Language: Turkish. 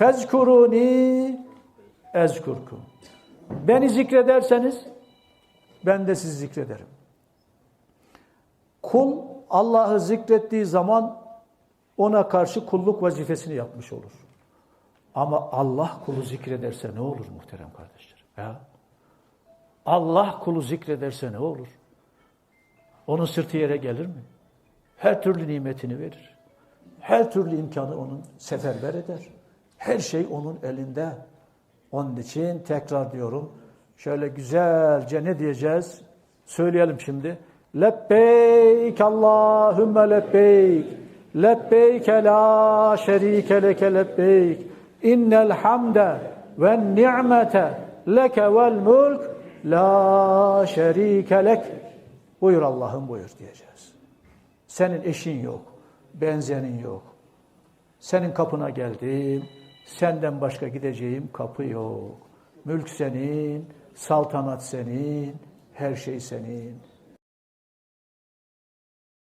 Fezkuruni ezkurkum. Beni zikrederseniz ben de sizi zikrederim. Kul Allah'ı zikrettiği zaman ona karşı kulluk vazifesini yapmış olur. Ama Allah kulu zikrederse ne olur muhterem kardeşlerim? Ya? Allah kulu zikrederse ne olur? Onun sırtı yere gelir mi? Her türlü nimetini verir. Her türlü imkanı onun seferber eder. Her şey onun elinde. Onun için tekrar diyorum. Şöyle güzelce ne diyeceğiz? Söyleyelim şimdi. Lebbeyk Allahümme lebbeyk. Lebbeyk la şerike leke lebbeyk. İnnel hamde ve ni'mete leke vel mulk la şerike lek. Buyur Allah'ım buyur diyeceğiz. Senin eşin yok, benzerin yok. Senin kapına geldim, senden başka gideceğim kapı yok. Mülk senin, saltanat senin, her şey senin.